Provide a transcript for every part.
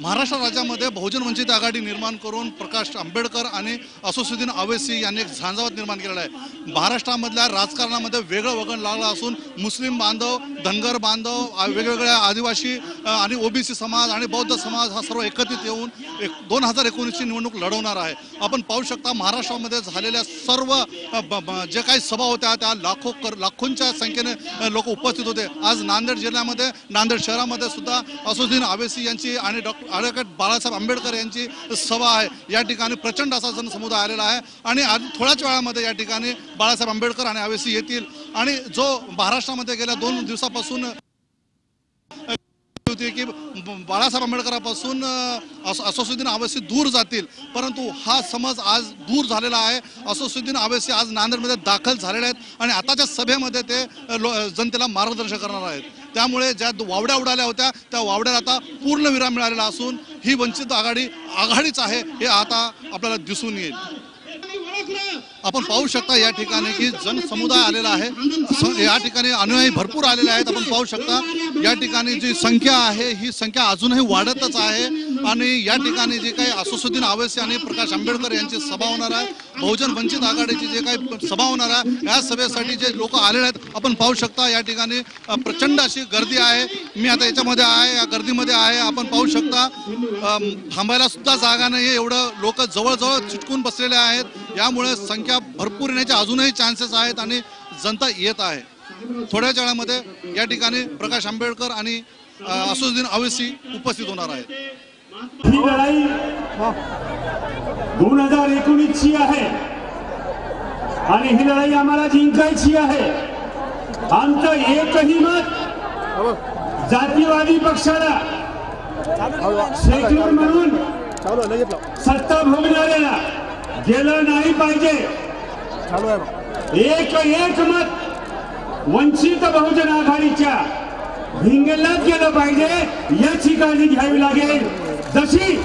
Maharashtra राज्यामध्ये बहुजन वंचित आघाडी निर्माण करून प्रकाश आंबेडकर आणि असोसिद्दीन अवेसी यांनी एक झांजावत निर्माण केलेला आहे. महाराष्ट्रामधल्या राजकारणामध्ये वेगळं वगण लागलं असून मुस्लिम बांधव धनगर बांधव वेगवेगळ्या आदिवासी आणि ओबीसी समाज आणि बौद्ध समाज हा सर्व एकत्रित येऊन एक दोन हजार एकोणीसची निवडणूक लढवणार आहे. आपण पाहू शकता महाराष्ट्रामध्ये झालेल्या सर्व ब- ब- जे काही सभा होत्या त्या लाखो कर लाखोंच्या संख्येने लोक उपस्थित होते. आज नांदेड जिल्ह्यामध्ये नांदेड शहरामध्ये सुद्धा असुद्दीन आवेसी यांची आणि डॉक्टर ॲडव्होकेट बाळासाहेब आंबेडकर यांची सभा आहे. या ठिकाणी प्रचंड असा जनसमुदाय आलेला आहे. आणि आज थोड्याच वेळामध्ये या ठिकाणी बाळासाहेब आंबेडकर आणि आवेसी येतील. आणि जो महाराष्ट्रामध्ये गेल्या दोन दिवसापासून होती की ब- बाळासाहेब आंबेडकरापासून असोसुद्दीन अस- आवेसी दूर जातील. परंतु हा समज आज दूर झालेला आहे. असोसुद्दीन आवेसी आज नांदेडमध्ये दाखल झालेले आहेत. आणि आताच्या सभेमध्ये ते लो- जनतेला मार्गदर्शन करणार आहेत. त्यामुळे ज्या वावड्या उडाल्या होत्या त्या वावड्याला आता पूर्ण विराम मिळालेला असून ही वंचित आघाडी आघाडीच आहे हे आता आपल्याला दिसून येईल. आपण पाहू शकता या ठिकाणी की जनसमुदाय आलेला आहे. या ठिकाणी अनुयायी भरपूर आलेले आहेत. आपण पाहू शकता या ठिकाणी जी संख्या आहे ही संख्या अजूनही वाढतच आहे. आणि या ठिकाणी जे काही असोसुद्दीन आवेसी आणि प्रकाश आंबेडकर यांची सभा होणार आहे बहुजन वंचित आघाडीची जे काही सभा होणार आहे या सभेसाठी जे लोक आलेले आहेत आपण पाहू शकता या ठिकाणी प्रचंड अशी गर्दी आहे. मी आता याच्यामध्ये आहे या गर्दीमध्ये आहे. आपण पाहू शकता थांबायला सुद्धा जागा नाही एवढं लोक जवळजवळ चिटकून बसलेले आहेत. यामुळे संख्या भरपूर येण्याचे अजूनही चान्सेस आहेत आणि जनता येत आहे. थोड्याच वेळामध्ये या ठिकाणी प्रकाश आंबेडकर आणि असुद्दीन अवेसी उपस्थित होणार आहेत. दोन हजार एकोणीसची आहे. आणि ही लढाई आम्हाला जिंकायची आहे. आमचं एकही मत जातीवादी पक्षाला सेक्युलर म्हणून सत्ता भोगणाऱ्याला गेलं नाही पाहिजे. एक एक मत वंचित बहुजन आघाडीच्या भिंगलात गेलं पाहिजे याची काळजी घ्यावी लागेल. जशी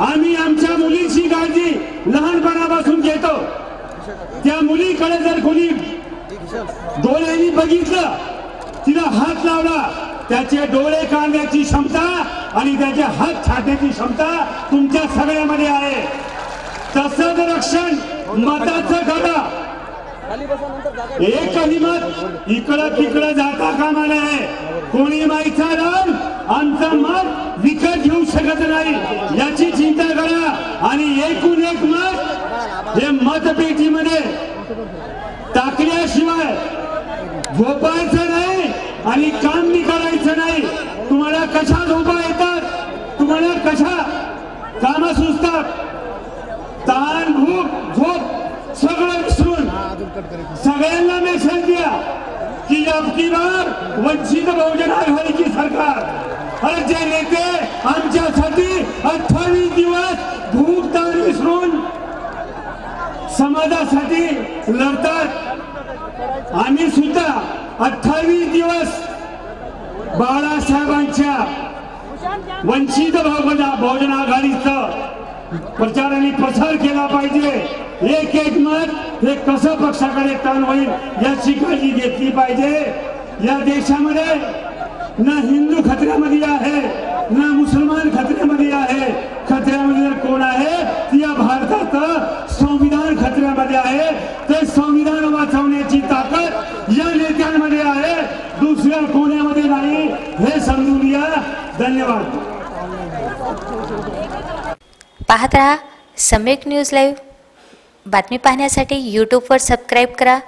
आम्ही आमच्या मुलीची काळजी लहानपणापासून घेतो. त्या मुलीकडे जर कोणी डोळ्यांनी बघितलं तिला हात लावला त्याचे डोळे काढण्याची क्षमता आणि त्याचे हात छाटण्याची क्षमता तुमच्या सगळ्यामध्ये आहे. तसंच रक्षण मताचं करा एकही मत इकडं तिकडं जाता कामा नये. कोणी माईचा राम आमचं मत विकत घेऊ शकत नाही. या एकूण एक मत हे मतपेटीमध्ये टाकल्याशिवाय झोपायचं नाही आणि काम मी करायचं नाही. तुम्हाला कशा झोपा येतात? तुम्हाला कशा काम सुचतात? ताण भूक झोप सगळं विसरून सगळ्यांना मेसेज द्या की अबकी बार वंचित बहुजन आघाडीची सरकार. अरे जे नेते आमच्यासाठी अठ्ठावीस दिवस भूक विसरून समाजासाठी लढतात. आम्ही सुद्धा अठ्ठावीस दिवस बाळासाहेबांच्या वंचित बहुजन बहुजन आघाडीचं प्रचाराने प्रसार केला पाहिजे. एक एक मत हे कसं पक्षाकडे ताण होईल याची काळजी घेतली पाहिजे. या देशामध्ये ना हिंदू खत्र्यामध्ये आहे ना मुसलमान खतऱ्यामध्ये आहे खतऱ्यामध्ये जर कोण आहे ती या भारतात संविधान खतऱ्यामध्ये आहे ते संविधान वाचवण्याची ताकद या नेत्यांमध्ये आहे दुसऱ्या कोण्यामध्ये नाही हे समजून घ्या. धन्यवाद. पाहत रहा सम्यक न्यूज लाईव्ह. बातमी पाहण्यासाठी यूट्यूबवर सबस्क्राईब करा.